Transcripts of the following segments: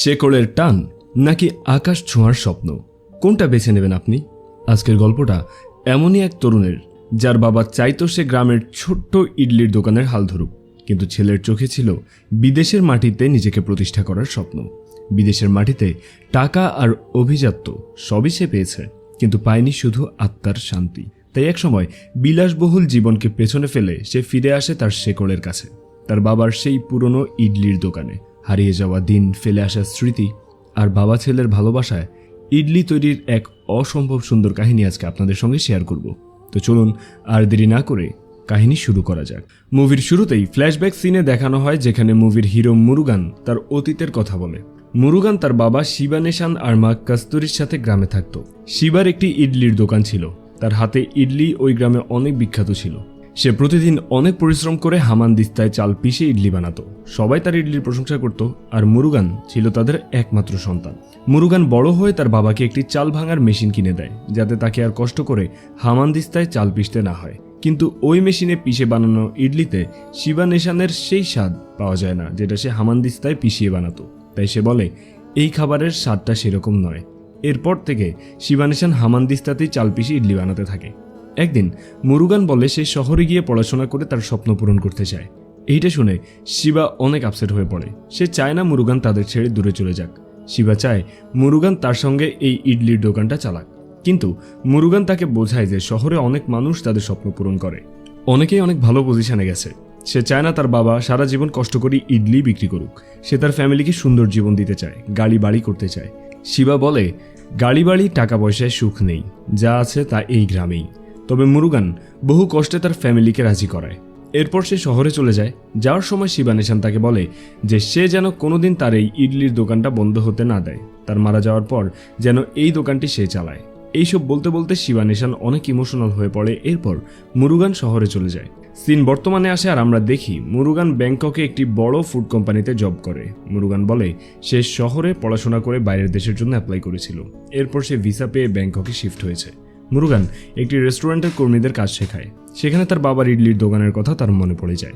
শেকড়ের টান নাকি আকাশ ছোঁয়ার স্বপ্ন? কোনটা বেছে নেবেন আপনি? আজকের গল্পটা এমনই এক তরুণের, যার বাবা চাইতো সে গ্রামের ছোট্ট ইডলির দোকানের হাল ধরুক, কিন্তু ছেলের চোখে ছিল বিদেশের মাটিতে নিজেকে প্রতিষ্ঠা করার স্বপ্ন। বিদেশের মাটিতে টাকা আর অভিজাত্য সবই সে পেয়েছে, কিন্তু পায়নি শুধু আত্মার শান্তি। তাই একসময় বিলাসবহুল জীবনকে পেছনে ফেলে সে ফিরে আসে তার শেকড়ের কাছে, তার বাবার সেই পুরনো ইডলির দোকানে। হারিয়ে যাওয়া দিন ফেলে আসা স্মৃতি আর বাবা ছেলের ভালোবাসায় ইডলি তৈরির এক অসম্ভব সুন্দর কাহিনী আজকে আপনাদের সঙ্গে শেয়ার করব। তো চলুন আর দেরি না করে কাহিনী শুরু করা যাক। মুভির শুরুতেই ফ্ল্যাশব্যাক সিনে দেখানো হয় যেখানে মুভির হিরো মুরুগান তার অতীতের কথা বলে। মুরুগান তার বাবা শিবা নেশান আর মা কাস্তুরির সাথে গ্রামে থাকত। শিবার একটি ইডলির দোকান ছিল। তার হাতে ইডলি ওই গ্রামে অনেক বিখ্যাত ছিল। সে প্রতিদিন অনেক পরিশ্রম করে হামান দিস্তায় চাল পিষে ইডলি বানাতো। সবাই তার ইডলির প্রশংসা করত, আর মুরুগান ছিল তাদের একমাত্র সন্তান। মুরুগান বড় হয়ে তার বাবাকে একটি চাল ভাঙার মেশিন কিনে দেয়, যাতে তাকে আর কষ্ট করে হামান দিস্তায় চাল পিষতে না হয়। কিন্তু ওই মেশিনে পিষে বানানো ইডলিতে শিবা নেশানের সেই স্বাদ পাওয়া যায় না, যেটা সে হামানদিস্তায় পিষিয়ে বানাতো। তাই সে বলে, এই খাবারের স্বাদটা সেরকম নয়। এরপর থেকে শিবানেশান হামানদিস্তাতেই চাল পিষে ইডলি বানাতে থাকে। একদিন মুরুগান বলে সে শহরে গিয়ে পড়াশোনা করে তার স্বপ্ন পূরণ করতে চায়। এইটা শুনে শিবা অনেক আপসেট হয়ে পড়ে। সে চায় না মুরুগান তাদের ছেড়ে দূরে চলে যাক। শিবা চায় মুরুগান তার সঙ্গে এই ইডলির দোকানটা চালাক। কিন্তু মুরুগান তাকে বোঝায় যে শহরে অনেক মানুষ তাদের স্বপ্ন পূরণ করে। অনেকেই অনেক ভালো পজিশনে গেছে। সে চায় না তার বাবা সারা জীবন কষ্ট করে ইডলি বিক্রি করুক। সে তার ফ্যামিলিকে সুন্দর জীবন দিতে চায় গাড়ি বাড়ি করতে চায়। শিবা বলে গাড়ি বাড়ি টাকা পয়সায় সুখ নেই। যা আছে তা এই গ্রামেই। তবে মুরুগান বহু কষ্টে তার ফ্যামিলিকে রাজি করায়। এরপর সে শহরে চলে যায়। যাওয়ার সময় শিবানেশান তাকে বলে যে সে যেন কোনোদিন তার এই ইডলির দোকানটা বন্ধ হতে না দেয়। তার মারা যাওয়ার পর যেন এই দোকানটি সে চালায়। এইসব বলতে বলতে শিবানেশান অনেক ইমোশনাল হয়ে পড়ে। এরপর মুরুগান শহরে চলে যায়। সিন বর্তমানে আসে আর আমরা দেখি মুরুগান ব্যাংককে একটি বড় ফুড কোম্পানিতে জব করে। মুরুগান বলে, সে শহরে পড়াশোনা করে বাইরের দেশের জন্য অ্যাপ্লাই করেছিল। এরপর সে ভিসা পেয়ে ব্যাংককে শিফট হয়েছে। মুরুগান একটি রেস্টুরেন্টের কর্মীদের কাজ শেখায়। সেখানে তার বাবার ইডলির দোকানের কথা তার মনে পড়ে যায়।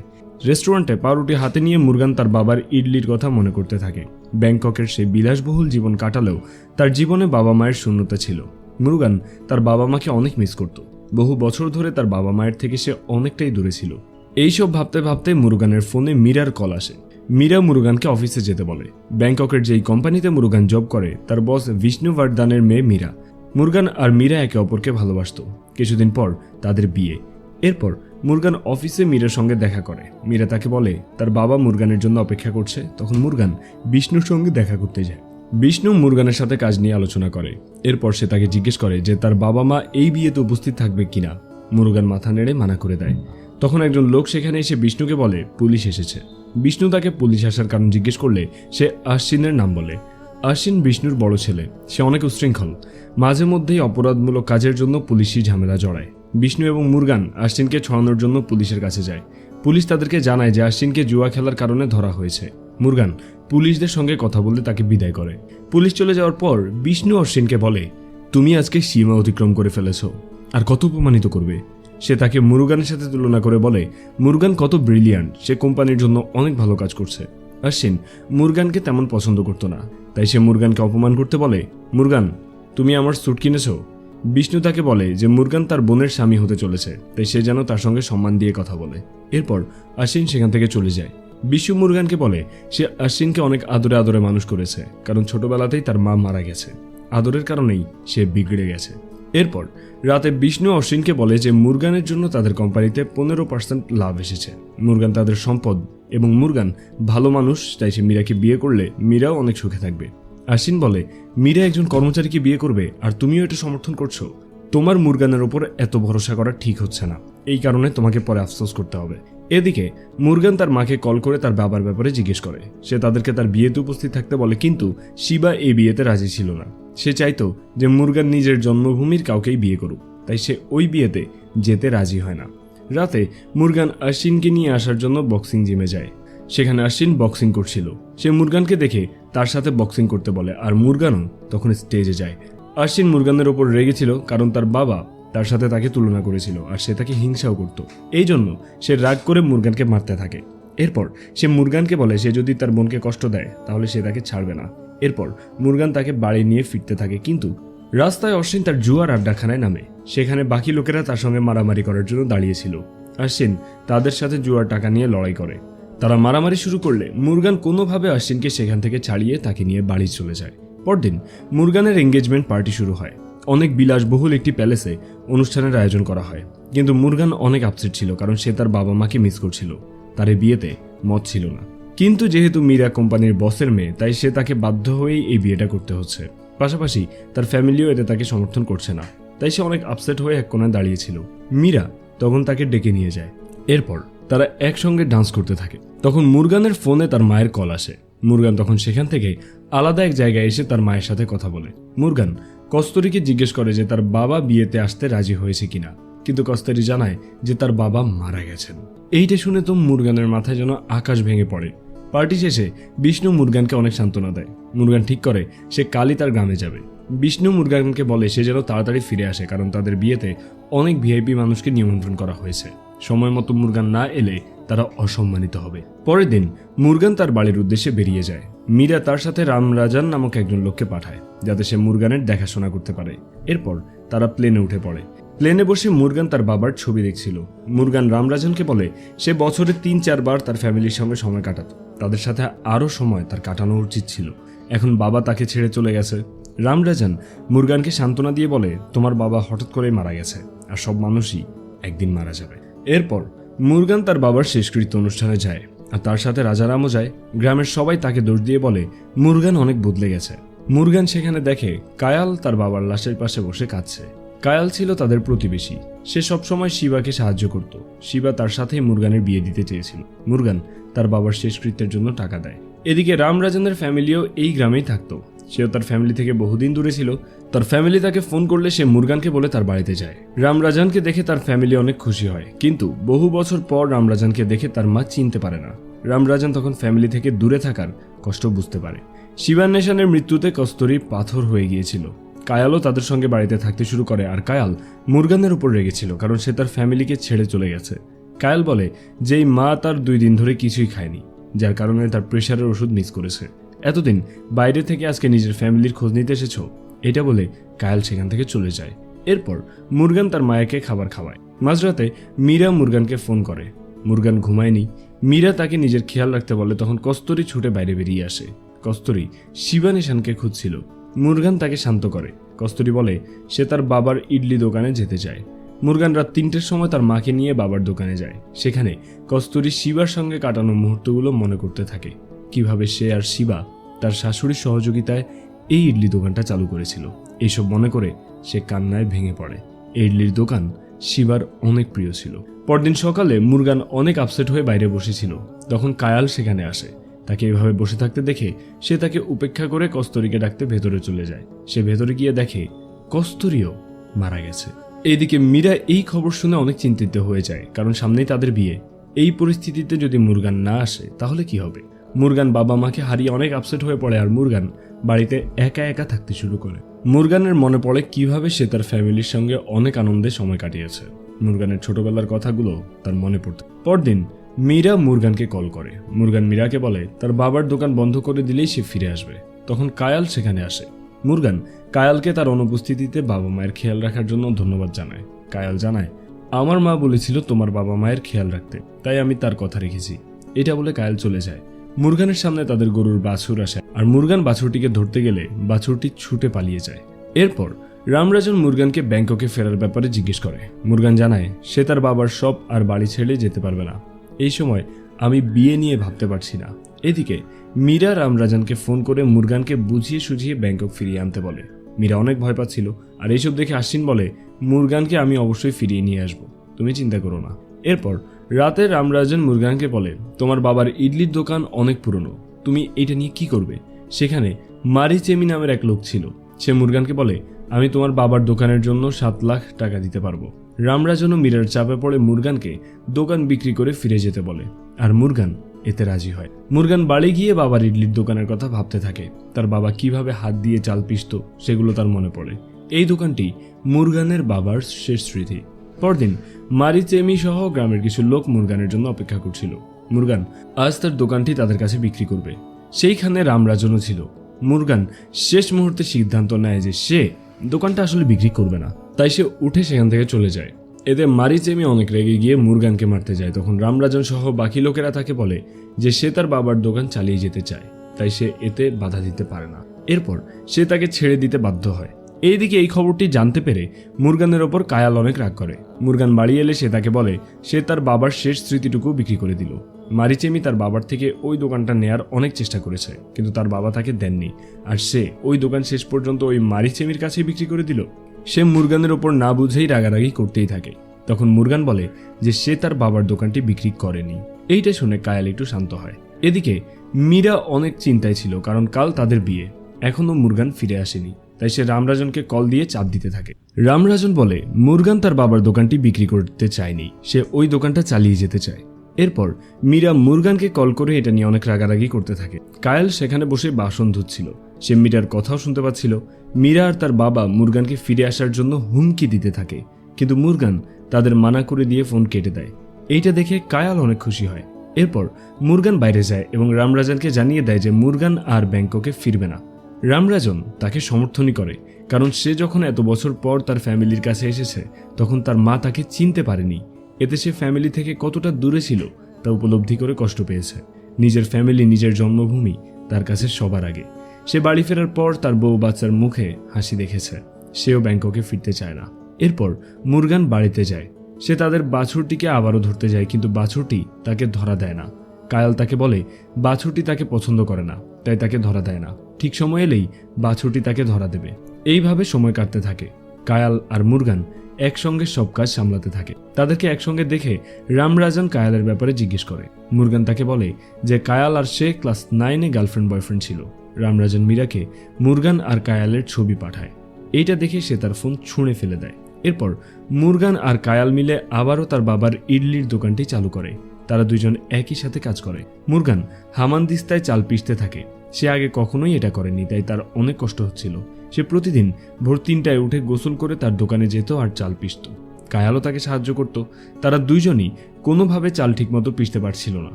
রেস্টুরেন্টে পাউরুটি হাতে নিয়ে মুরগান তার বাবার ইডলির কথা মনে করতে থাকে। ব্যাংককের সেই বিলাসবহুল জীবন কাটালেও তার জীবনে বাবা মায়ের শূন্যতা ছিল। মুরুগান তার বাবা মাকে অনেক মিস করত। বহু বছর ধরে তার বাবা মায়ের থেকে সে অনেকটাই দূরে ছিল। এইসব ভাবতে ভাবতে মুরুগানের ফোনে মীরার কল আসে। মীরা মুরুগানকে অফিসে যেতে বলে। ব্যাংককের যেই কোম্পানিতে মুরুগান জব করে, তার বস বিষ্ণু ভার্দানের মেয়ে মীরা। মুরগান আর মীরা একে অপরকে ভালোবাসত। কিছুদিন পর তাদের বিয়ে। এরপর মুরগান অফিসে মীরার সঙ্গে দেখা করে। মীরা তাকে বলে, তার বাবা মুরগানের জন্য অপেক্ষা করছে। তখন মুরগান বিষ্ণুর সঙ্গে দেখা করতে যায়। বিষ্ণু মুরগানের সাথে কাজ নিয়ে আলোচনা করে। এরপর সে তাকে জিজ্ঞেস করে যে, তার বাবা মা এই বিয়েতে উপস্থিত থাকবে কিনা? মুরগান মাথা নেড়ে মানা করে দেয়। তখন একজন লোক সেখানে এসে বিষ্ণুকে বলে, পুলিশ এসেছে। বিষ্ণু তাকে পুলিশ আসার কারণ জিজ্ঞেস করলে সে আশ্বিনের নাম বলে। আশ্বিন বিষ্ণুর বড় ছেলে। সে অনেক উশৃঙ্খল মাঝে মধ্যেই অপরাধমূলক কাজের জন্য পুলিশি ঝামেলা জড়ায়। বিষ্ণু এবং মুরগান আশ্বিনকে ছড়ানোর জন্য পুলিশের কাছে যায়। পুলিশ তাদেরকে জানায় যে আশ্বিনকে জুয়া খেলার কারণে ধরা হয়েছে। মুরগান পুলিশদের সঙ্গে কথা বলতে তাকে বিদায় করে। পুলিশ চলে যাওয়ার পর বিষ্ণু অশ্বিনকে বলে, তুমি আজকে সীমা অতিক্রম করে ফেলেছ। আর কত উপমানিত করবে? সে তাকে মুরুগানের সাথে তুলনা করে বলে, মুরগান কত ব্রিলিয়ান্ট, সে কোম্পানির জন্য অনেক ভালো কাজ করছে। আশ্বিন মুরগানকে তেমন পছন্দ করতো না। তাই সে মুরগানকে অপমান করতে বলে, মুরগান তুমি আমার স্যুট কিনেছো? বিষ্ণু তাকে বলে যে মুরগান তার বোনের স্বামী হতে চলেছে, তাই সে যেন তার সঙ্গে সম্মান দিয়ে কথা বলে। এরপর আশ্বিন সেখান থেকে চলে যায়। বিষ্ণু মুরগানকে বলে, সে আশ্বিনকে অনেক আদরে আদরে মানুষ করেছে, কারণ ছোটবেলাতেই তার মা মারা গেছে। আদরের কারণেই সে বিগড়ে গেছে। এরপর রাতে বিষ্ণু অশ্বিনকে বলে যে মুরগানের জন্য তাদের কোম্পানিতে পনেরো পার্সেন্ট লাভ এসেছে। মুরগান তাদের সম্পদ এবং মুরগান ভালো মানুষ, তাই সে মীরাকে বিয়ে করলে মীরাও অনেক সুখে থাকবে। আশ্বিন বলে, মীরা একজন কর্মচারীকে বিয়ে করবে আর তুমিও এটা সমর্থন করছ। তোমার মুরগানের ওপর এত ভরসা করা ঠিক হচ্ছে না। এই কারণে তোমাকে পরে আফসোস করতে হবে। এদিকে, মুরগান তার মাকে কল করে তার বাবার ব্যাপারে জিজ্ঞেস করে। সে তাদেরকে তার বিয়েতে উপস্থিত থাকতে বলে, কিন্তু শিবা এই বিয়েতে রাজি ছিল না। সে চাইতো যে মুরগান নিজের জন্মভূমির কাউকেই বিয়ে করুক, তাই সে ওই বিয়েতে যেতে রাজি হয় না। রাতে মুরগান আশ্বিনকে নিয়ে আসার জন্য বক্সিং জিমে যায়। সেখানে আশ্বিন বক্সিং করছিল। সে মুরগানকে দেখে তার সাথে বক্সিং করতে বলে, আর মুরগানও তখন স্টেজে যায়। আশ্বিন মুরগানের ওপর রেগেছিল কারণ তার বাবা তার সাথে তাকে তুলনা করেছিল, আর সে তাকে হিংসাও করত। এই জন্য সে রাগ করে মুরগানকে মারতে থাকে। এরপর সে মুরগানকে বলে, সে যদি তার বোনকে কষ্ট দেয়, তাহলে সে তাকে ছাড়বে না। এরপর মুরগান তাকে বাড়ি নিয়ে ফিরতে থাকে, কিন্তু রাস্তায় অশ্বিন তার জুয়ার আড্ডাখানায় নামে। সেখানে বাকি লোকেরা তার সঙ্গে মারামারি করার জন্য দাঁড়িয়েছিল অশ্বিন তাদের সাথে জুয়ার টাকা নিয়ে লড়াই করে। তারা মারামারি শুরু করলে মুরগান কোনোভাবে অশ্বিনকে সেখান থেকে ছাড়িয়ে তাকে নিয়ে বাড়ি চলে যায়। পরদিন মুরগানের এঙ্গেজমেন্ট পার্টি শুরু হয়। অনেক বিলাসবহুল একটি প্যালেসে অনুষ্ঠানের আয়োজন করা হয়। কিন্তু মুরগান অনেক আপসেট ছিল কারণ সে তার বাবা মাকে মিস করছিল। তার এই বিয়েতে মত ছিল না। কিন্তু যেহেতু মীরা কোম্পানির বসের মেয়ে, তাই সে তাকে বাধ্য হয়েই এই বিয়েটা করতে হচ্ছে। পাশাপাশি তার ফ্যামিলিও এতে তাকে সমর্থন করছে না। তাই সে অনেক আপসেট হয়ে এক কোণায় দাঁড়িয়েছিল মীরা তখন তাকে ডেকে নিয়ে যায়। এরপর তারা একসঙ্গে ডান্স করতে থাকে। তখন মুরগানের ফোনে তার মায়ের কল আসে। মুরগান তখন সেখান থেকে আলাদা এক জায়গায় এসে তার মায়ের সাথে কথা বলে। মুরগান কস্তরিকে জিজ্ঞেস করে যে তার বাবা বিয়েতে আসতে রাজি হয়েছে কিনা। কিন্তু কস্তরি জানায় যে তার বাবা মারা গেছেন। এইটা শুনে তো মুরগানের মাথায় যেন আকাশ ভেঙে পড়ে। পার্টি শেষে বিষ্ণু মুরগানকে অনেক সান্ত্বনা দেয়। মুরগান ঠিক করে, সে কালই তার গ্রামে যাবে। বিষ্ণু মুরগানকে বলে সে যেন তাড়াতাড়ি ফিরে আসে, কারণ তাদের বিয়েতে অনেক ভিআইপি মানুষকে নিমন্ত্রণ করা হয়েছে। সময় মতো মুরগান না এলে তারা অসম্মানিত হবে। পরের দিন মুরগান তার বাড়ির উদ্দেশ্যে বেরিয়ে যায়। মীরা তার সাথে রামরাজান নামক একজন লোককে পাঠায়, যাতে সে মুরগানের দেখাশোনা করতে পারে। এরপর তারা প্লেনে উঠে পড়ে। প্লেনে বসে মুরগান তার বাবার ছবি দেখছিল। মুরগান রামরাজনকে বলে, সে বছরে তিন চারবার তার ফ্যামিলির সঙ্গে সময় কাটাত। তাদের সাথে আরও সময় তার কাটানো উচিত ছিল। এখন বাবা তাকে ছেড়ে চলে গেছে। রামরাজান মুরগানকে সান্ত্বনা দিয়ে বলে, তোমার বাবা হঠাৎ করেই মারা গেছে, আর সব মানুষই একদিন মারা যাবে। এরপর মুরগান তার বাবার শেষকৃত্য অনুষ্ঠানে যায়, আর তার সাথে রাজারামও যায়। গ্রামের সবাই তাকে দোষ দিয়ে বলে, মুরগান অনেক বদলে গেছে। মুরগান সেখানে দেখে কায়াল তার বাবার লাশের পাশে বসে কাঁদছে। কায়াল ছিল তাদের প্রতিবেশী। সে সবসময় শিবাকে সাহায্য করত। শিবা তার সাথেই মুরগানের বিয়ে দিতে চেয়েছিল। মুরগান তার বাবার শেষকৃত্যের জন্য টাকা দেয়। এদিকে রামরাজনের ফ্যামিলিও এই গ্রামেই থাকতো। সেও তার ফ্যামিলি থেকে বহুদিন দূরে ছিল। তার ফ্যামিলি তাকে ফোন করলে সে মুরগানকে বলে তার বাড়িতে যায়। রামরাজানকে দেখে তার ফ্যামিলি অনেক খুশি হয়। কিন্তু বহু বছর পর রামরাজানকে দেখে তার মা চিনতে পারে না। রামরাজান তখন ফ্যামিলি থেকে দূরে থাকার কষ্ট বুঝতে পারে। শিবান্বেষণের মৃত্যুতে কস্তরি পাথর হয়ে গিয়েছিল। কায়ালও তাদের সঙ্গে বাড়িতে থাকতে শুরু করে আর কায়াল মুরগানের উপর রেগেছিল কারণ সে তার ফ্যামিলিকে ছেড়ে চলে গেছে। কায়াল বলে, যেই মা তার দুই দিন ধরে কিছুই খায়নি, যার কারণে তার প্রেশারের ওষুধ মিস করেছে। এতদিন বাইরে থেকে আজকে নিজের ফ্যামিলির খোঁজ নিতে এসেছ, এটা বলে কায়াল সেখান থেকে চলে যায়। এরপর মুরগান তার মায়াকে খাবার খাওয়ায়। মাঝরাতে মীরা মুরগানকে ফোন করে। মুরগান ঘুমায়নি। মীরা তাকে নিজের খেয়াল রাখতে বলে তখন কস্তরি ছুটে বাইরে বেরিয়ে আসে। কস্তরি শিবানিশানকে খুঁজছিল। মুরগান তাকে শান্ত করে। কস্তরি বলে, সে তার বাবার ইডলি দোকানে যেতে চায়। মুরগান রাত তিনটের সময় তার মাকে নিয়ে বাবার দোকানে যায়। সেখানে কস্তুরী শিবার সঙ্গে কাটানো মুহূর্তগুলো মনে করতে থাকে। কীভাবে সে আর শিবা তার শাশুড়ির সহযোগিতায় এই ইডলি দোকানটা চালু করেছিল। এইসব মনে করে সে কান্নায় ভেঙে পড়ে। ইডলির দোকান শিবার অনেক প্রিয় ছিল। পরদিন সকালে মুরগান অনেক আপসেট হয়ে বাইরে বসেছিল। তখন কায়াল সেখানে আসে। তাকে এভাবে বসে থাকতে দেখে সে তাকে উপেক্ষা করে কস্তরিকে ডাকতে ভেতরে চলে যায়। সে ভেতরে গিয়ে দেখে কস্তরিও মারা গেছে। এইদিকে মীরা এই খবর শুনে অনেক চিন্তিত হয়ে যায়, কারণ সামনেই তাদের বিয়ে। এই পরিস্থিতিতে যদি মুরগান না আসে, তাহলে কি হবে? মুরগান বাবা মাকে হারিয়ে অনেক আপসেট হয়ে পড়ে আর মুরগান বাড়িতে একা একা থাকতে শুরু করে। মুরগানের মনে পড়ে কীভাবে সে তার ফ্যামিলির সঙ্গে অনেক আনন্দে সময় কাটিয়েছে। মুরগানের ছোটবেলার কথাগুলো তার মনে পড়তে পরদিন মীরা মুরগানকে কল করে। মুরগান মীরাকে বলে, তার বাবার দোকান বন্ধ করে দিলেই সে ফিরে আসবে। তখন কায়াল সেখানে আসে। মুরগান কায়ালকে তার অনুপস্থিতিতে বাবা মায়ের খেয়াল রাখার জন্য ধন্যবাদ জানায়। কায়াল জানায়, আমার মা বলেছিল তোমার বাবা মায়ের খেয়াল রাখতে, তাই আমি তার কথা রেখেছি। এটা বলে কায়াল চলে যায়। মুরগানের সামনে তাদের গরুর বাছুর আসে, আর মুরগান বাছুরটিকে ধরতে গেলে বাছুরটি ছুটে পালিয়ে যায়। এরপর রামরাজন মুরগানকে ব্যাংককে ফেরার ব্যাপারে জিজ্ঞেস করে। মুরগান জানায়, সে তার বাবার সব আর বাড়ি ছেড়ে যেতে পারবে না। এই সময় আমি বিয়ে নিয়ে ভাবতে পারছি না। এদিকে মীরা রামরাজানকে ফোন করে মুরগানকে বুঝিয়ে সুঝিয়ে ব্যাংকক ফিরিয়ে আনতে বলে। মীরা অনেক ভয় পাচ্ছিল। আর এইসব দেখে আশ্বিন বলে, মুরগানকে আমি অবশ্যই ফিরিয়ে নিয়ে আসব। তুমি চিন্তা করো না। এরপর রাতে রামরাজন মুরগানকে বলে, তোমার বাবার ইডলির দোকান অনেক পুরনো। তুমি এটা নিয়ে কি করবে? সেখানে মারি চেমি নামের এক লোক ছিল। সে মুরগানকে বলে, আমি তোমার বাবার দোকানের জন্য সাত লাখ টাকা দিতে পারব। রামরাজন ও মীরার চাপে পড়ে মুরগানকে দোকান বিক্রি করে ফিরে যেতে বলে। আর মুরগান এতে রাজি হয়। মুরগান বাড়ি গিয়ে বাবার ইডলির দোকানের কথা ভাবতে থাকে। তার বাবা কীভাবে হাত দিয়ে চাল পিষত, সেগুলো তার মনে পড়ে। এই দোকানটি মুরগানের বাবার শেষ স্মৃতি। পরদিন মারি চেমি সহ গ্রামের কিছু লোক মুরগানের জন্য অপেক্ষা করছিল। মুরগান, আজ তার দোকানটি তাদের কাছে বিক্রি করবে। সেইখানে রামরাজনও ছিল। মুরগান শেষ মুহূর্তে সিদ্ধান্ত নেয় যে সে দোকানটা আসলে বিক্রি করবে না। তাই সে উঠে সেখান থেকে চলে যায়। এতে মারি চেমি অনেক রেগে গিয়ে মুরগানকে মারতে যায়। তখন রামরাজন সহ বাকি লোকেরা তাকে বলে যে সে তার বাবার দোকান চালিয়ে যেতে চায়। তাই সে এতে বাধা দিতে পারে না। এরপর সে তাকে ছেড়ে দিতে বাধ্য হয়। এইদিকে এই খবরটি জানতে পেরে মুরগানের ওপর কায়াল অনেক রাগ করে। মুরগান বাড়ি এলে সে তাকে বলে, সে তার বাবার শেষ স্মৃতিটুকু বিক্রি করে দিল। মারিচেমি তার বাবার থেকে ওই দোকানটা নেয়ার অনেক চেষ্টা করেছে, কিন্তু তার বাবা তাকে দেননি। আর সে ওই দোকান শেষ পর্যন্ত ওই মারিচেমির কাছেই বিক্রি করে দিল। সে মুরগানের ওপর না বুঝেই রাগারাগি করতেই থাকে। তখন মুরগান বলে যে সে তার বাবার দোকানটি বিক্রি করেনি। এইটা শুনে কায়াল একটু শান্ত হয়। এদিকে মীরা অনেক চিন্তায় ছিল, কারণ কাল তাদের বিয়ে। এখনও মুরগান ফিরে আসেনি। তাই সে রামরাজনকে কল দিয়ে চাপ দিতে থাকে। রামরাজন বলে, মুরগান তার বাবার দোকানটি বিক্রি করতে চায়নি। সে ওই দোকানটা চালিয়ে যেতে চায়। এরপর মীরা মুরগানকে কল করে এটা নিয়ে অনেক রাগারাগি করতে থাকে। কায়াল সেখানে বসে বাসন ধুচ্ছিল। সে মীরার কথাও শুনতে পাচ্ছিল। মীরা আর তার বাবা মুরগানকে ফিরে আসার জন্য হুমকি দিতে থাকে। কিন্তু মুরগান তাদের মানা করে দিয়ে ফোন কেটে দেয়। এইটা দেখে কায়াল অনেক খুশি হয়। এরপর মুরগান বাইরে যায় এবং রামরাজনকে জানিয়ে দেয় যে মুরগান আর ব্যাংককে ফিরবে না। রামরাজন তাকে সমর্থনই করে, কারণ সে যখন এত বছর পর তার ফ্যামিলির কাছে এসেছে, তখন তার মা তাকে চিনতে পারেনি। এতে সে ফ্যামিলি থেকে কতটা দূরে ছিল, তা উপলব্ধি করে কষ্ট পেয়েছে। নিজের ফ্যামিলি, নিজের জন্মভূমি তার কাছে সবার আগে। সে বাড়ি ফেরার পর তার বউ বাচ্চার মুখে হাসি দেখেছে। সেও ব্যাংককে ফিরতে চায় না। এরপর মুরগান বাড়িতে যায়। সে তাদের বাছুরটিকে আবারও ধরতে যায়, কিন্তু বাছুরটি তাকে ধরা দেয় না। কায়াল তাকে বলে, বাছুরটি তাকে পছন্দ করে না, তাই তাকে ধরা দেয় না। ঠিক সময় এলেই বাছুরটি তাকে ধরা দেবে। এইভাবে সময় কাটতে থাকে। কায়াল আর মুরগান একসঙ্গে সব কাজ সামলাতে থাকে। তাদেরকে একসঙ্গে দেখে রামরাজন কায়ালের ব্যাপারে জিজ্ঞেস করে। মুরগান তাকে বলে যে, কায়াল আর সে ক্লাস নাইনে গার্লফ্রেন্ড বয়ফ্রেন্ড ছিল। রামরাজন মীরাকে মুরগান আর কায়ালের ছবি পাঠায়। এইটা দেখে সে তার ফোন ছুঁড়ে ফেলে দেয়। এরপর মুরগান আর কায়াল মিলে আবারও তার বাবার ইডলির দোকানটি চালু করে। তারা দুজন একই সাথে কাজ করে। মুরগান হামানদিস্তায় চাল পিষতে থাকে। সে আগে কখনোই এটা করেনি, তাই তার অনেক কষ্ট হচ্ছিল। সে প্রতিদিন ভোর তিনটায় উঠে গোসল করে তার দোকানে যেত আর চাল পিষত। কায়ালও তাকে সাহায্য করত। তারা দুইজনই কোনোভাবে চাল ঠিকমতো পিষতে পারছিল না।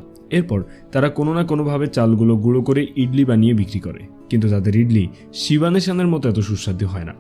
এরপর তারা কোনো না কোনোভাবে চালগুলো গুঁড়ো করে ইডলি বানিয়ে বিক্রি করে। কিন্তু তাদের ইডলি শিবানেশানের মতো এত সুস্বাদু হয় না।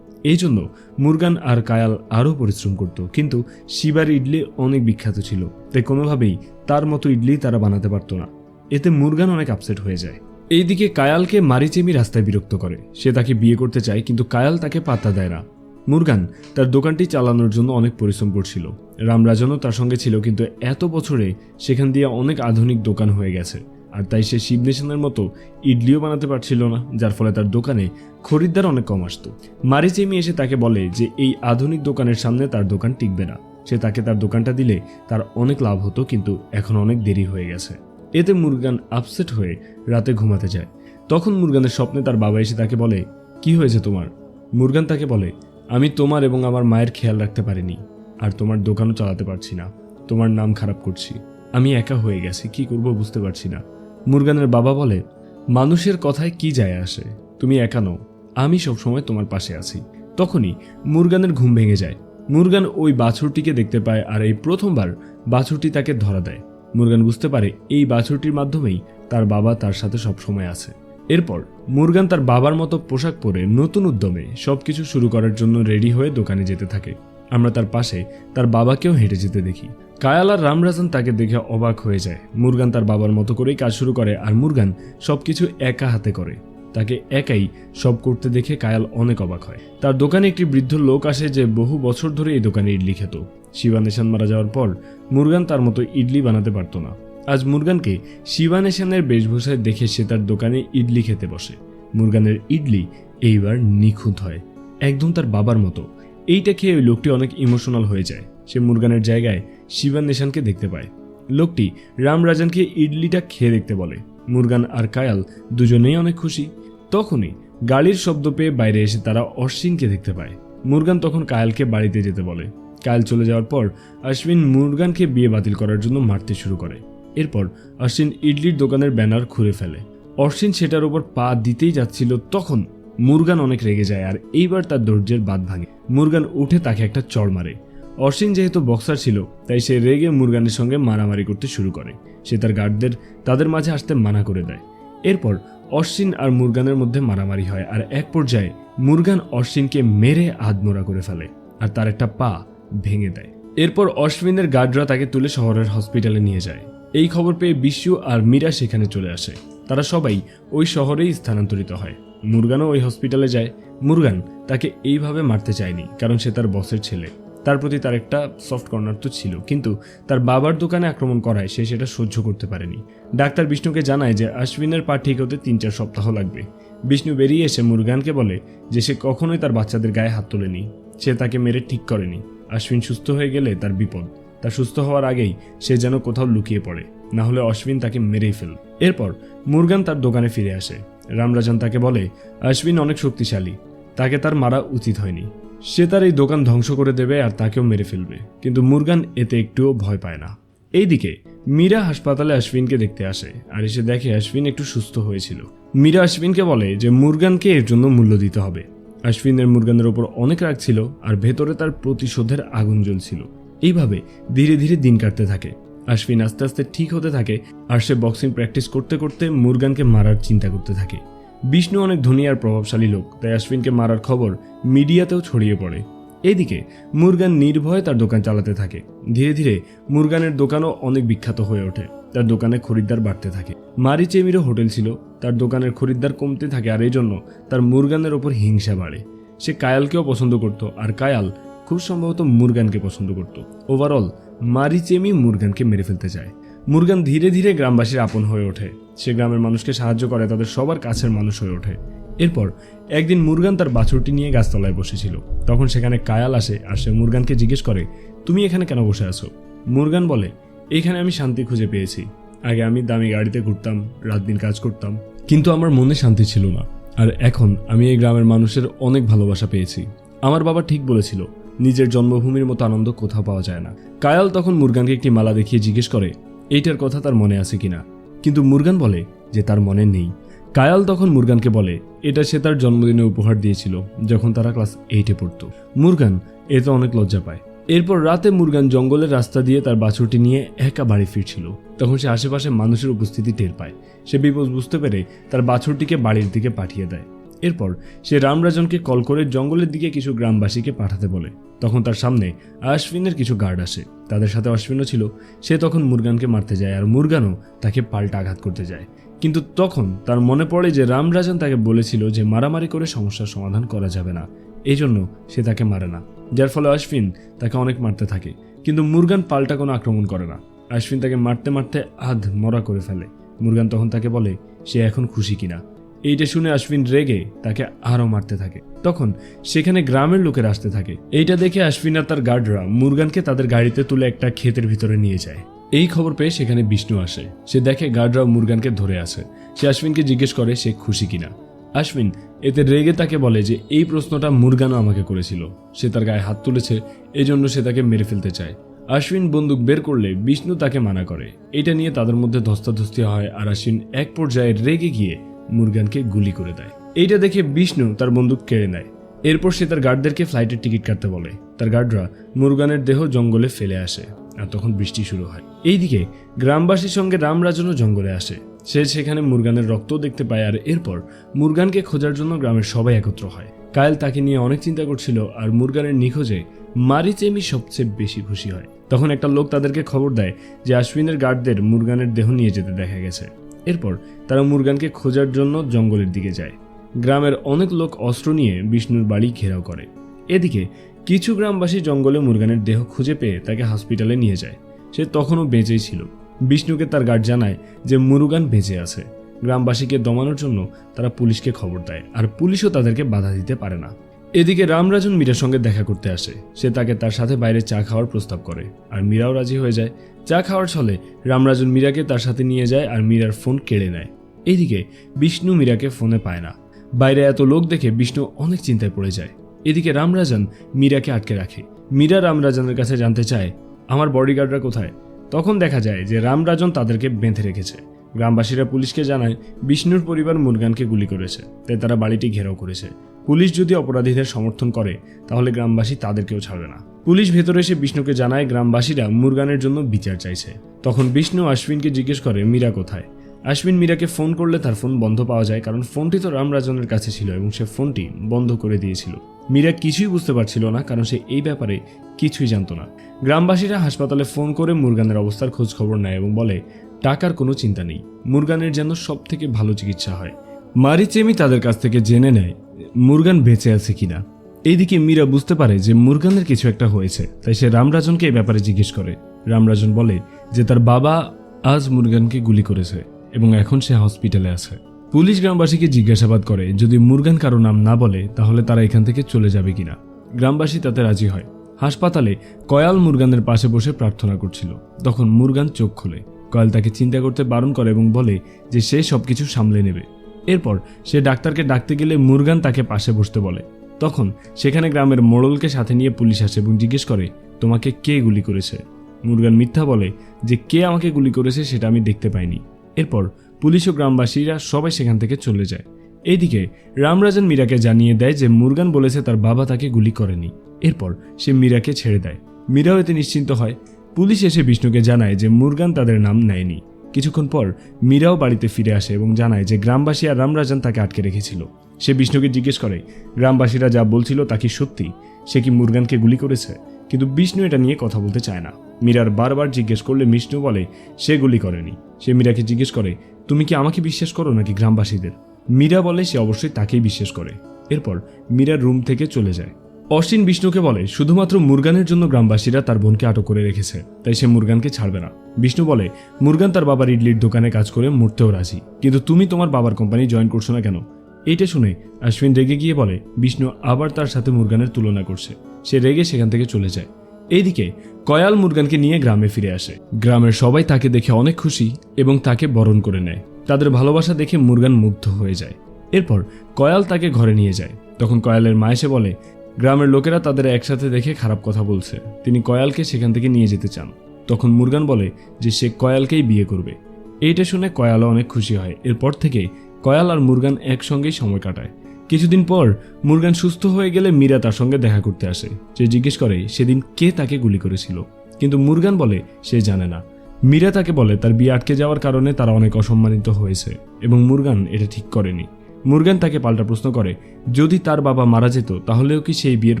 এই জন্য মুরগান আর কায়াল আরও পরিশ্রম করত, কিন্তু শিবার ইডলি অনেক বিখ্যাত ছিল, তাই কোনোভাবেই তার মতো ইডলি তারা বানাতে পারতো না। এতে মুরগান অনেক আপসেট হয়ে যায়। এইদিকে কায়ালকে মারিচেমি রাস্তায় বিরক্ত করে। সে তাকে বিয়ে করতে চায়, কিন্তু কায়াল তাকে পাত্তা দেয় না। মুরগান তার দোকানটি চালানোর জন্য অনেক পরিশ্রম করছিল। রামরাজনও তার সঙ্গে ছিল, কিন্তু এত বছরে সেখান দিয়ে অনেক আধুনিক দোকান হয়ে গেছে। আর তাই সে শিবনেশনের মতো ইডলিও বানাতে পারছিল না, যার ফলে তার দোকানে খরিদ্দার অনেক কম আসতো। মারিচেমি এসে তাকে বলে যে এই আধুনিক দোকানের সামনে তার দোকান টিকবে না। সে তাকে তার দোকানটা দিলে তার অনেক লাভ হতো, কিন্তু এখন অনেক দেরি হয়ে গেছে। এতে মুরগান আপসেট হয়ে রাতে ঘুমাতে যায়। তখন মুরগানের স্বপ্নে তার বাবা এসে তাকে বলে, কি হয়েছে তোমার? মুরগান তাকে বলে, আমি তোমার এবং আমার মায়ের খেয়াল রাখতে পারিনি, আর তোমার দোকানও চালাতে পারছি না। তোমার নাম খারাপ করছি। আমি একা হয়ে গেছি, কি করব বুঝতে পারছি না। মুরগানের বাবা বলে, মানুষের কথায় কি যায় আসে? তুমি একা নও। আমি সবসময় তোমার পাশে আছি। তখনই মুরগানের ঘুম ভেঙে যায়। মুরগান ওই বাছুরটিকে দেখতে পায় আর এই প্রথমবার বাছুরটি তাকে ধরা দেয়। মুরগান বুঝতে পারে এই বাছুরটির মাধ্যমেই তার বাবা তার সাথে সবসময় আছে। এরপর মুরগান তার বাবার মতো পোশাক পরে নতুন উদ্যমে সবকিছু শুরু করার জন্য রেডি হয়ে দোকানে যেতে থাকে। আমরা তার পাশে তার বাবাকেও হেঁটে যেতে দেখি। কায়াল আর রামরাজন তাকে দেখে অবাক হয়ে যায়। মুরগান তার বাবার মতো করেই কাজ শুরু করে আর মুরগান সবকিছু একা হাতে করে। তাকে একাই সব করতে দেখে কায়াল অনেক অবাক হয়। তার দোকানে একটি বৃদ্ধ লোক আসে যে বহু বছর ধরে এই দোকানে ইডলি খেত। শিবানেশান মারা যাওয়ার পর মুরগান তার মতো ইডলি বানাতে পারতো না। আজ মুরগানকে শিবানেশানের বেশভূষায় দেখে সে তার দোকানে ইডলি খেতে বসে। মুরগানের ইডলি এইবার নিখুঁত হয়। একদম তার বাবার মতো। এইটা খেয়ে ওই লোকটি অনেক ইমোশনাল হয়ে যায়। সে মুরগানের জায়গায় শিবান নেশানকে দেখতে পায়। লোকটি রামরাজানকে ইডলিটা খেয়ে দেখতে বলে। মুরগান আর কায়াল দুজনেই অনেক খুশি। তখনই গাড়ির শব্দ পেয়ে বাইরে এসে তারা অশ্বিনকে দেখতে পায়। মুরগান তখন কায়ালকে বাড়িতে যেতে বলে। কায়াল চলে যাওয়ার পর অশ্বিন মুরগানকে বিয়ে বাতিল করার জন্য মারতে শুরু করে। এরপর অশ্বিন ইডলির দোকানের ব্যানার খুলে ফেলে। অশ্বিন সেটার উপর পা দিতেই যাচ্ছিল তখন মুরগান অনেক রেগে যায় আর এইবার তার ধৈর্যের বাদ ভাঙে। মুরগান উঠে তাকে একটা চড় মারে। অশ্বিন যেহেতু বক্সার ছিল, তাই সে রেগে মুরগানের সঙ্গে মারামারি করতে শুরু করে। সে তার গার্ডদের তাদের মাঝে আসতে মানা করে দেয়। এরপর অশ্বিন আর মুরগানের মধ্যে মারামারি হয় আর এক পর্যায়ে মুরগান অশ্বিনকে মেরে আধমোড়া করে ফেলে আর তার একটা পা ভেঙে দেয়। এরপর অশ্বিনের গার্ডরা তাকে তুলে শহরের হসপিটালে নিয়ে যায়। এই খবর পেয়ে বিশ্বু আর মীরা সেখানে চলে আসে। তারা সবাই ওই শহরেই স্থানান্তরিত হয়। মুরগানও ওই হসপিটালে যায়। মুরগান তাকে এইভাবে মারতে চায়নি, কারণ সে তার বসের ছেলে। তার প্রতি তার একটা সফট কর্নার তো ছিল, কিন্তু তার বাবার দোকানে আক্রমণ করায় সে সেটা সহ্য করতে পারেনি। ডাক্তার বিষ্ণুকে জানায় যে আশ্বিনের পা ঠিক হতে তিন চার সপ্তাহ লাগবে। বিষ্ণু বেরিয়ে এসে মুরগানকে বলে যে সে কখনোই তার বাচ্চাদের গায়ে হাত তোলেনি। সে তাকে মেরে ঠিক করেনি। আশ্বিন সুস্থ হয়ে গেলে তার বিপদ। তার সুস্থ হওয়ার আগেই সে যেন কোথাও লুকিয়ে পড়ে, না হলে অশ্বিন তাকে মেরেই ফেল এরপর মুরগান তার দোকানে ফিরে আসে। রামরাজন তাকে বলে অশ্বিন অনেক শক্তিশালী। তাকে তার মারা উচিত হয়নি। সে তার এই দোকান ধ্বংস করে দেবে আর তাকেও মেরে ফেলবে। কিন্তু মুরগান এতে একটুও ভয় পায় না। এইদিকে, মীরা হাসপাতালে অশ্বিনকে দেখতে আসে আর এসে দেখে অশ্বিন একটু সুস্থ হয়েছিল। মীরা অশ্বিনকে বলে যে, মুরগানকে এর জন্য মূল্য দিতে হবে। অশ্বিনের মুরগানের ওপর অনেক রাগ ছিল আর ভেতরে তার প্রতিশোধের আগুন জ্বলছিল। এইভাবে ধীরে ধীরে দিন কাটতে থাকে। আশ্বিন আস্তে আস্তে ঠিক হতে থাকে আর সে বক্সিং প্র্যাকটিস করতে করতে মুরগানকে মারার চিন্তা করতে থাকে। বিষ্ণু অনেক ধনী আর প্রভাবশালী লোক, তাই অশ্বিনকে মারার খবর মিডিয়াতেও ছড়িয়ে পড়ে। এদিকে মুরগান নির্ভয়ে তার দোকান চালাতে থাকে। ধীরে ধীরে মুরগানের দোকানও অনেক বিখ্যাত হয়ে ওঠে। তার দোকানে খরিদ্দার বাড়তে থাকে। মারিচেমিরও হোটেল ছিল, তার দোকানের খরিদ্দার কমতে থাকে আর এই জন্য তার মুরগানের ওপর হিংসা বাড়ে। সে কায়ালকেও পছন্দ করত, আর কায়াল খুব সম্ভবত মুরগানকে পছন্দ করত। ওভারঅল মারিচেমি মুরগানকে মেরে ফেলতে চায়। মুরগান ধীরে ধীরে গ্রামবাসীর আপন হয়ে ওঠে। সে গ্রামের মানুষকে সাহায্য করে, তাদের সবার কাছের মানুষ হয়ে ওঠে। এরপর একদিন মুরগান তার বাছুরটি নিয়ে গাছতলায় বসেছিল। তখন সেখানে কায়াল আসে আর সে মুরগানকে জিজ্ঞেস করে, তুমি এখানে কেন বসে আছো? মুরগান বলে, এখানে আমি শান্তি খুঁজে পেয়েছি। আগে আমি দামি গাড়িতে ঘুরতাম, রাত দিন কাজ করতাম। কিন্তু আমার মনে শান্তি ছিল না। আর এখন আমি এই গ্রামের মানুষের অনেক ভালোবাসা পেয়েছি। আমার বাবা ঠিক বলেছিল নিজের জন্মভূমির মতো আনন্দ কোথাও পাওয়া যায় না। কায়াল তখন মুরগানকে একটি মালা দেখিয়ে জিজ্ঞেস করে, এইটার কথা তার মনে আছে কিনা? কিন্তু মুরগান বলে যে তার মনে নেই। কায়াল তখন মুরগানকে বলে, এটা সে তার জন্মদিনে উপহার দিয়েছিল, যখন তারা ক্লাস এইটে পড়ত। মুরগান এতে অনেক লজ্জা পায়। এরপর রাতে মুরগান জঙ্গলের রাস্তা দিয়ে তার বাছুরটি নিয়ে একা বাড়ি ফিরছিল। তখন সে আশেপাশে মানুষের উপস্থিতি টের পায়। সে বিপদ বুঝতে পেরে তার বাছুরটিকে বাড়ির দিকে পাঠিয়ে দেয়। এরপর সে রামরাজনকে কল করে জঙ্গলের দিকে কিছু গ্রামবাসীকে পাঠাতে বলে। তখন তার সামনে আশ্বিনের কিছু গার্ড আসে। তাদের সাথে অশ্বিনও ছিল। সে তখন মুরগানকে মারতে যায় আর মুরগানও তাকে পাল্টা আঘাত করতে যায়। কিন্তু তখন তার মনে পড়ে যে রামরাজন তাকে বলেছিল যে মারামারি করে সমস্যার সমাধান করা যাবে না। এই জন্য সে তাকে মারে না। যার ফলে অশ্বিন তাকে অনেক মারতে থাকে। কিন্তু মুরগান পাল্টা কোনো আক্রমণ করে না। অশ্বিন তাকে মারতে মারতে আধ মরা করে ফেলে। মুরগান তখন তাকে বলে, সে এখন খুশি কিনা? এইটা শুনে আশ্বিন রেগে তাকে আরও মারতে থাকে। তখন সেখানে গ্রামের লোকের আসতে থাকে। এইটা দেখে অশ্বিন আর তার গার্ডরা মুরগানকে তাদের গাড়িতে তুলে একটা ক্ষেতের ভিতরে নিয়ে যায়। এই খবর পেয়ে সেখানে বিষ্ণু আসে। সে দেখে গার্ডরা মুরগানকে ধরে আছে। সে অশ্বিনকে জিজ্ঞেস করে সে খুশি কিনা। অশ্বিন এতে রেগে তাকে বলে যে, এই প্রশ্নটা মুরগানও আমাকে করেছিল। সে তার গায়ে হাত তুলেছে, এজন্য সে তাকে মেরে ফেলতে চায়। আশ্বিন বন্দুক বের করলে বিষ্ণু তাকে মানা করে। এটা নিয়ে তাদের মধ্যে ধস্তাধস্তি হয় আর আশ্বিন এক পর্যায়ে রেগে গিয়ে মুরগানকে গুলি করে দেয়। এইটা দেখে বিষ্ণু তার বন্দুক কেড়ে নেয়। এরপর সে তার গার্ডদেরকে ফ্লাইটের টিকিট কাটতে বলে। তার গার্ডরা মুরগানের দেহ জঙ্গলে ফেলে আসে আর তখন বৃষ্টি শুরু হয়। এইদিকে গ্রামবাসীর সঙ্গে রামরাজনও জঙ্গলে আসে। সে সেখানে মুরগানের রক্ত দেখতে পায় আর এরপর মুরগানকে খোঁজার জন্য গ্রামের সবাই একত্র হয়। কায়েল তাকে নিয়ে অনেক চিন্তা করছিল আর মুরগানের নিখোঁজে মারিচেমি সবচেয়ে বেশি খুশি হয়। তখন একটা লোক তাদেরকে খবর দেয় যে আশ্বিনের গার্ডদের মুরগানের দেহ নিয়ে যেতে দেখা গেছে। এরপর তারা মুরগানকে খোঁজার জন্য জঙ্গলের দিকে যায়। গ্রামের অনেক লোক অস্ত্র নিয়ে বিষ্ণুর বাড়ি ঘেরাও করে। এদিকে কিছু গ্রামবাসী জঙ্গলে মুরগানের দেহ খুঁজে পেয়ে তাকে হসপিটালে নিয়ে যায়। সে তখনও বেঁচেই ছিল। বিষ্ণুকে তার গার্ড জানায় যে মুরুগান বেঁচে আছে। গ্রামবাসীকে দমানোর জন্য তারা পুলিশকে খবর দেয়, আর পুলিশও তাদেরকে বাধা দিতে পারে না। এদিকে রামরাজন মীরার সঙ্গে দেখা করতে আসে। সে তাকে তার সাথে বাইরে চা খাওয়ার প্রস্তাব করে। আর মীরাও রাজি হয়ে যায়। চা খাওয়ার ছলে রামরাজন মীরাকে তার সাথে নিয়ে যায় আর মীরার ফোন কেড়ে নেয়। এদিকে বিষ্ণু মীরাকে ফোনে পায় না। বাইরে এত লোক দেখে বিষ্ণু অনেক চিন্তায় পড়ে যায়। এদিকে রামরাজন মীরাকে আটকে রাখে। মীরা রামরাজনের কাছে জানতে চায়, আমার বডিগার্ডরা কোথায়? তখন দেখা যায় যে রামরাজন তাদেরকে বেঁধে রেখেছে। গ্রামবাসীরা পুলিশকে জানায়, বিষ্ণুর পরিবার মুরগানকে গুলি করেছে। তাই তারা বাড়িটি ঘেরাও করেছে। পুলিশ যদি অপরাধীদের সমর্থন করে, তাহলে গ্রামবাসী তাদেরকেও ছাড়বে না। পুলিশ ভেতরে এসে বিষ্ণুকে জানায় গ্রামবাসীরা মুরগানের জন্য বিচার চাইছে। তখন বিষ্ণু অশ্বিনকে জিজ্ঞেস করে, মীরা কোথায়? আশ্বিন মীরাকে ফোন করলে তার ফোন বন্ধ পাওয়া যায়, কারণ ফোনটি তো রামরাজনের কাছে ছিল এবং সে ফোনটি বন্ধ করে দিয়েছিল। মীরা কিছুই বুঝতে পারছিল না, কারণ সে এই ব্যাপারে কিছুই জানতো না। গ্রামবাসীরা হাসপাতালে ফোন করে মুরগানের অবস্থার খোঁজ খবর নেয় এবং বলে, টাকার কোনো চিন্তা নেই। মুরগানের যেন সব থেকে ভালো চিকিৎসা হয়। মারিচেমি তাদের কাছ থেকে জেনে নেয় মুরগান বেঁচে আছে কিনা? এইদিকে মীরা বুঝতে পারে যে মুরগানের কিছু একটা হয়েছে, তাই সে রামরাজনকে এই ব্যাপারে জিজ্ঞেস করে। রামরাজন বলে যে তার বাবা আজ মুরগানকে গুলি করেছে এবং এখন সে হসপিটালে আছে। পুলিশ গ্রামবাসীকে জিজ্ঞাসাবাদ করে, যদি মুরগান কারও নাম না বলে, তাহলে তারা এখান থেকে চলে যাবে কিনা? গ্রামবাসী তাতে রাজি হয়। হাসপাতালে কয়াল মুরগানের পাশে বসে প্রার্থনা করছিল। তখন মুরগান চোখ খোলে। কয়াল তাকে চিন্তা করতে বারণ করে এবং বলে যে সে সবকিছু সামলে নেবে। এরপর সে ডাক্তারকে ডাকতে গেলে মুরগান তাকে পাশে বসতে বলে। তখন সেখানে গ্রামের মোড়লকে সাথে নিয়ে পুলিশ আসে এবং জিজ্ঞেস করে, তোমাকে কে গুলি করেছে? মুরগান মিথ্যা বলে যে, কে আমাকে গুলি করেছে সেটা আমি দেখতে পাইনি। এরপর পুলিশ ও গ্রামবাসীরা সবাই সেখান থেকে চলে যায়। এইদিকে রামরাজন মীরাকে জানিয়ে দেয় যে, মুরগান বলেছে তার বাবা তাকে গুলি করেনি। এরপর সে মীরাকে ছেড়ে দেয়। মীরাও এতে নিশ্চিন্ত হয়। পুলিশ এসে বিষ্ণুকে জানায় যে, মুরগান তাদের নাম নেয়নি। কিছুক্ষণ পর মীরাও বাড়িতে ফিরে আসে এবং জানায় যে গ্রামবাসী আর রামরাজন তাকে আটকে রেখেছিল। সে বিষ্ণুকে জিজ্ঞেস করে, গ্রামবাসীরা যা বলছিল তা কি সত্যি? সে কি মুরগানকে গুলি করেছে? কিন্তু বিষ্ণু এটা নিয়ে কথা বলতে চায় না। মীরার বারবার জিজ্ঞেস করলে বিষ্ণু বলে, সে গুলি করেনি। সে মীরাকে জিজ্ঞেস করে, তুমি কি আমাকে বিশ্বাস করো নাকি গ্রামবাসীদের? মীরা বলে, সে অবশ্যই তাকেই বিশ্বাস করে। এরপর মীরার রুম থেকে চলে যায়। অশ্বিন বিষ্ণুকে বলে, শুধুমাত্র মুরগানের জন্য গ্রামবাসীরা তার বোনকে আটক করে রেখেছে, তাই সে মুরগানকে ছাড়বে না। বিষ্ণু বলে, মুরগান তার বাবার ইডলির দোকানে কাজ করে মরতেও রাজি, কিন্তু তুমি তোমার বাবার কোম্পানি জয়েন করছ না কেন? এইটা শুনে অশ্বিন রেগে গিয়ে বলে, বিষ্ণু আবার তার সাথে মুরগানের তুলনা করছে, সে রেগে সেখান থেকে চলে যায়। এইদিকে কয়াল মুরগানকে নিয়ে গ্রামে ফিরে আসে। গ্রামের সবাই তাকে দেখে অনেক খুশি এবং তাকে বরণ করে নেয়। তাদের ভালোবাসা দেখে মুরগান মুগ্ধ হয়ে যায়। এরপর কয়াল তাকে ঘরে নিয়ে যায়। তখন কয়ালের মা এসে বলে গ্রামের লোকেরা তাদের একসাথে দেখে খারাপ কথা বলছে। তিনি কয়ালকে সেখান থেকে নিয়ে যেতে চান। তখন মুরগান বলে যে সে কয়ালকেই বিয়ে করবে। এইটা শুনে কয়ালও অনেক খুশি হয়। এরপর থেকে কয়াল আর মুরগান একসঙ্গেই সময় কাটায়। কিছুদিন পর মুরগান সুস্থ হয়ে গেলে মীরা তার সঙ্গে দেখা করতে আসে। সে জিজ্ঞেস করে, সেদিন কে তাকে গুলি করেছিল? কিন্তু মুরগান বলে, সে জানে না। মীরা তাকে বলে, তার বিয়ে আটকে যাওয়ার কারণে তারা অনেক অসম্মানিত হয়েছে এবং মুরগান এটা ঠিক করেনি। মুরগান তাকে পাল্টা প্রশ্ন করে, যদি তার বাবা মারা যেত, তাহলেও কি সেই বিয়ের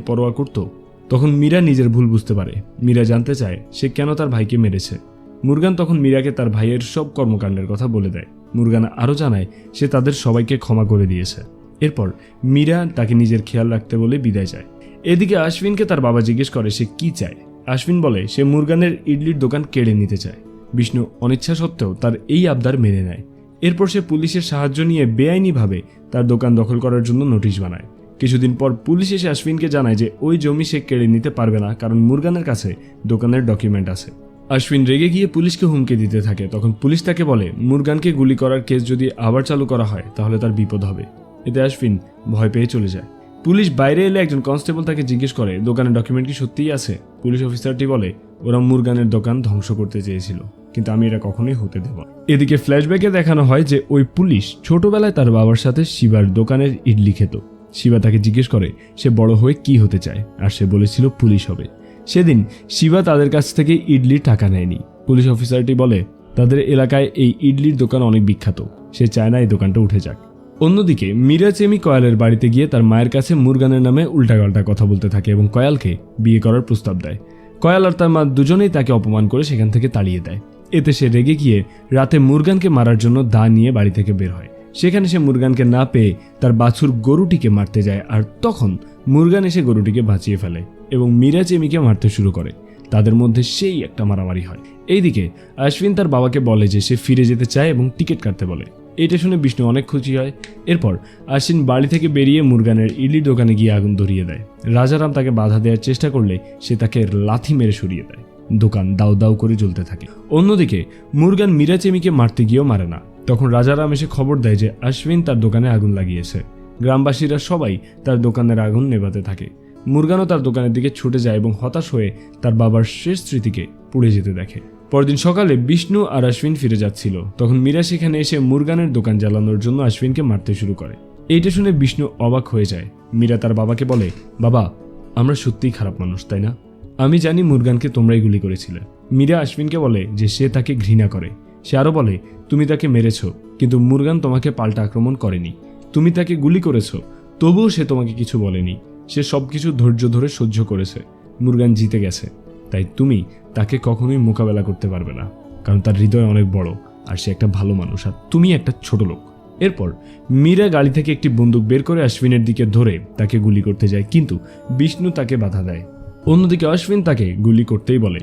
পরোয়া করত? তখন মীরা নিজের ভুল বুঝতে পারে। মীরা জানতে চায়, সে কেন তার ভাইকে মেরেছে? মুরগান তখন মীরাকে তার ভাইয়ের সব কর্মকাণ্ডের কথা বলে দেয়। মুরগান আরও জানায়, সে তাদের সবাইকে ক্ষমা করে দিয়েছে। এরপর মীরা তাকে নিজের খেয়াল রাখতে বলে বিদায় যায়। এদিকে আশ্বিনকে তার বাবা জিজ্ঞেস করে, সে কি চায়? আশ্বিন বলে, সে মুরগানের ইডলির দোকান কেড়ে নিতে চায়। বিষ্ণু অনিচ্ছা সত্ত্বেও তার এই আবদার মেনে নেয়। এরপর সে পুলিশের সাহায্য নিয়ে বেআইনিভাবে তার দোকান দখল করার জন্য নোটিশ বানায়। কিছুদিন পর পুলিশ এসে আশ্বিনকে জানায় যে ওই জমি সে কেড়ে নিতে পারবে না কারণ মুরগানের কাছে দোকানের ডকুমেন্ট আছে। আশ্বিন রেগে গিয়ে পুলিশকে হুমকি দিতে থাকে। তখন পুলিশ তাকে বলে, মুরগানকে গুলি করার কেস যদি আবার চালু করা হয়, তাহলে তার বিপদ হবে। এতে আশ্বিন ভয় পেয়ে চলে যায়। পুলিশ বাইরে এলে একজন কনস্টেবল তাকে জিজ্ঞেস করে, দোকানের ডকুমেন্ট কি সত্যিই আছে? পুলিশ অফিসারটি বলে, ওরা মুরগানের দোকান ধ্বংস করতে চেয়েছিল। কিন্তু আমি এটা কখনোই হতে দেব। এদিকে ফ্ল্যাশব্যাকে দেখানো হয় যে ওই পুলিশ ছোটবেলায় তার বাবার সাথে শিবার দোকানের ইডলি খেত। শিবা তাকে জিজ্ঞেস করে, সে বড় হয়ে কি হতে চায়? আর সে বলেছিল, পুলিশ হবে। সেদিন শিবা তাদের কাছ থেকে ইডলির টাকা নেয়নি। পুলিশ অফিসারটি বলে, তাদের এলাকায় এই ইডলির দোকান অনেক বিখ্যাত। সে চায় না এই দোকানটা উঠে যাক। অন্যদিকে মিরা চেমি কয়ালের বাড়িতে গিয়ে তার মায়ের কাছে মুরগানের নামে উল্টাপাল্টা কথা বলতে থাকে এবং কয়ালকে বিয়ে করার প্রস্তাব দেয়। কয়াল আর তার মা দুজনেই তাকে অপমান করে সেখান থেকে তাড়িয়ে দেয়। এতে সে রেগে গিয়ে রাতে মুরগানকে মারার জন্য দা নিয়ে বাড়ি থেকে বের হয়। সেখানে সে মুরগানকে না পেয়ে তার বাছুর গরুটিকে মারতে যায় আর তখন মুরগান এসে গরুটিকে বাঁচিয়ে ফেলে এবং মীরা চেমিকে মারতে শুরু করে। তাদের মধ্যে সেই একটা মারামারি হয়। এইদিকে অশ্বিন তার বাবাকে বলে যে সে ফিরে যেতে চায় এবং টিকিট কাটতে বলে। এটা শুনে বিষ্ণু অনেক খুশি হয়। এরপর আশ্বিন বাড়ি থেকে বেরিয়ে মুরগানের ইডলির দোকানে গিয়ে আগুন ধরিয়ে দেয়। রাজারাম তাকে বাধা দেওয়ার চেষ্টা করলে সে তাকে লাথি মেরে সরিয়ে দেয়। দোকান দাউ দাউ করে জ্বলতে থাকে। অন্যদিকে, মুরগান মিরাচেমিকে মারতে গিয়েও মারে না। তখন রাজারাম এসে খবর দেয় যে আশ্বিন তার দোকানে আগুন লাগিয়েছে। গ্রামবাসীরা সবাই তার দোকানের আগুন নেভাতে থাকে। মুরগানও তার দোকানের দিকে ছুটে যায় এবং হতাশ হয়ে তার বাবার শেষ স্মৃতিকে পুড়ে যেতে দেখে। পরদিন সকালে বিষ্ণু আর অশ্বিন ফিরে যাচ্ছিল। তখন মীরা সেখানে এসে মুরগানের দোকান জ্বালানোর জন্য অশ্বিনকে মারতে শুরু করে। এইটা শুনে বিষ্ণু অবাক হয়ে যায়। মীরা তার বাবাকে বলে, বাবা, আমরা সত্যিই খারাপ মানুষ, তাই না? আমি জানি মুরগানকে তোমরাই গুলি করেছিলে। মীরা অশ্বিনকে বলে যে সে তাকে ঘৃণা করে। সে আরও বলে, তুমি তাকে মেরেছ, কিন্তু মুরগান তোমাকে পাল্টা আক্রমণ করেনি। তুমি তাকে গুলি করেছ, তবুও সে তোমাকে কিছু বলেনি। সে সব কিছু ধৈর্য ধরে সহ্য করেছে। মুরগান জিতে গেছে। তাই তুমি তাকে কখনোই মোকাবেলা করতে পারবে না, কারণ তার হৃদয় অনেক বড়, আর সে একটা ভালো মানুষ, আর তুমি একটা ছোট লোক। এরপর মীরা গাড়ি থেকে একটি বন্দুক বের করে অশ্বিনের দিকে ধরে তাকে গুলি করতে যায়, কিন্তু বিষ্ণু তাকে বাধা দেয়। অন্যদিকে অশ্বিন তাকে গুলি করতেই বলে।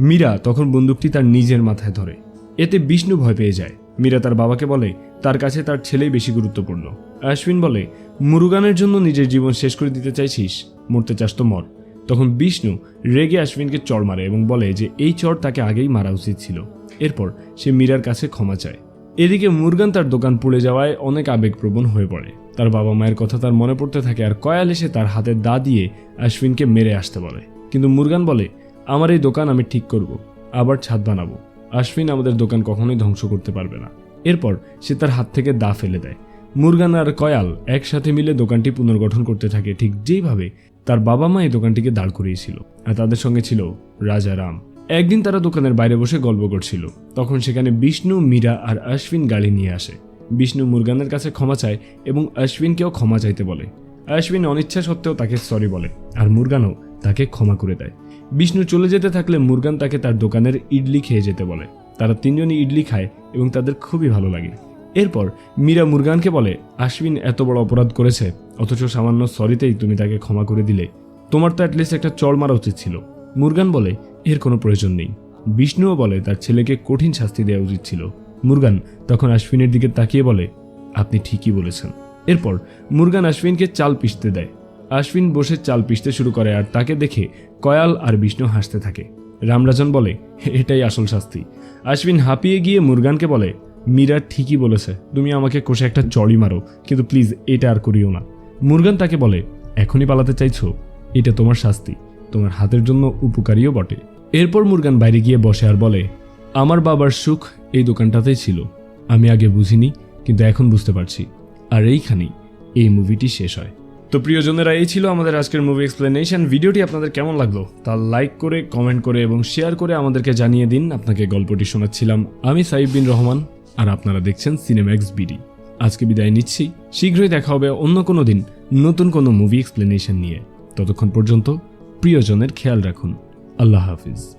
মীরা তখন বন্দুকটি তার নিজের মাথায় ধরে। এতে বিষ্ণু ভয় পেয়ে যায়। মীরা তার বাবাকে বলে, তার কাছে তার ছেলেই বেশি গুরুত্বপূর্ণ। অশ্বিন বলে, মুরুগানের জন্য নিজের জীবন শেষ করে দিতে চাইছিস? মরতে চাস তো মর। তখন বিষ্ণু রেগে অশ্বিনকে চড় মারে এবং বলে যে, এই চড় তাকে আগেই মারা উচিত ছিল। এরপর সে মীরার কাছে ক্ষমা চায়। এদিকে মুরগান তার দোকান পুড়ে যাওয়ায় অনেক আবেগপ্রবণ হয়ে পড়ে। তার বাবা মায়ের কথা তার মনে পড়তে থাকে আর কয়াল এসে তার হাতে দা দিয়ে অশ্বিনকে মেরে আসতে বলে। কিন্তু মুরগান বলে, আমার এই দোকান আমি ঠিক করব, আবার ছাদ বানাবো। আশ্বিন আমাদের দোকান কখনোই ধ্বংস করতে পারবে না। এরপর সে তার হাত থেকে দা ফেলে দেয়। মুরগান আর কয়াল একসাথে মিলে দোকানটি পুনর্গঠন করতে থাকে ঠিক যেইভাবে তার বাবা মা এই দোকানটিকে দাঁড় করিয়েছিল আর তাদের সঙ্গে ছিল রাজা রাম। একদিন তারা দোকানের বাইরে বসে গল্প করছিল। তখন সেখানে বিষ্ণু, মীরা আর অশ্বিন গাড়ি নিয়ে আসে। বিষ্ণু মুরগানের কাছে ক্ষমা চায় এবং অশ্বিনকেও ক্ষমা চাইতে বলে। অশ্বিন অনিচ্ছা সত্ত্বেও তাকে সরি বলে আর মুরগানও তাকে ক্ষমা করে দেয়। বিষ্ণু চলে যেতে থাকলে মুরগান তাকে তার দোকানের ইডলি খেয়ে যেতে বলে। তারা তিনজনই ইডলি খায় এবং তাদের খুবই ভালো লাগে। এরপর মীরা মুরগানকে বলে আশ্বিন এত বড় অপরাধ করেছে, অথচ সামান্য সরিতেই তুমি তাকে ক্ষমা করে দিলে। তোমার তো অ্যাটলিস্ট একটা চড় মারা উচিত ছিল। মুরগান বলে, এর কোনো প্রয়োজন নেই। বিষ্ণুও বলে, তার ছেলেকে কঠিন শাস্তি দেওয়া উচিত ছিল। মুরগান তখন আশ্বিনের দিকে তাকিয়ে বলে, আপনি ঠিকই বলেছেন। এরপর মুরগান আশ্বিনকে চাল পিষতে দেয়। আশ্বিন বসে চাল পিষতে শুরু করে আর তাকে দেখে কয়াল আর বিষ্ণু হাসতে থাকে। রামরাজন বলে, এটাই আসল শাস্তি। আশ্বিন হাঁপিয়ে গিয়ে মুরগানকে বলে, মীরা ঠিকই বলেছে, তুমি আমাকে কষে একটা চড়ি মারো, কিন্তু প্লিজ এটা আর করিও না। মুরগান তাকে বলে, এখনই পালাতে চাইছো? এটা তোমার শাস্তি, তোমার হাতের জন্য উপকারীও বটে। এরপর মুরগান বাইরে গিয়ে বসে আর বলে আমার বাবার সুখ এই দোকানটাতেই ছিল। আমি আগে বুঝিনি, কিন্তু এখন বুঝতে পারছি। আর এইখানেই এই মুভিটি শেষ হয়। তো প্রিয়জনেরা, এই ছিল আমাদের আজকের মুভি এক্সপ্লেনেশন ভিডিওটি আপনাদের কেমন লাগল তা লাইক করে কমেন্ট করে এবং শেয়ার করে আমাদেরকে জানিয়ে দিন। আপনাকে গল্পটি শোনাচ্ছিলাম আমি সাইব বিন রহমান আর আপনারা দেখছেন সিনেম্যাক্স বিডি আজকে বিদায় নিচ্ছি। শীঘ্রই দেখা হবে অন্য কোনো দিন নতুন কোনো মুভি এক্সপ্লেনেশন নিয়ে। ততক্ষণ পর্যন্ত প্রিয়জনের খেয়াল রাখুন। আল্লাহ হাফিজ।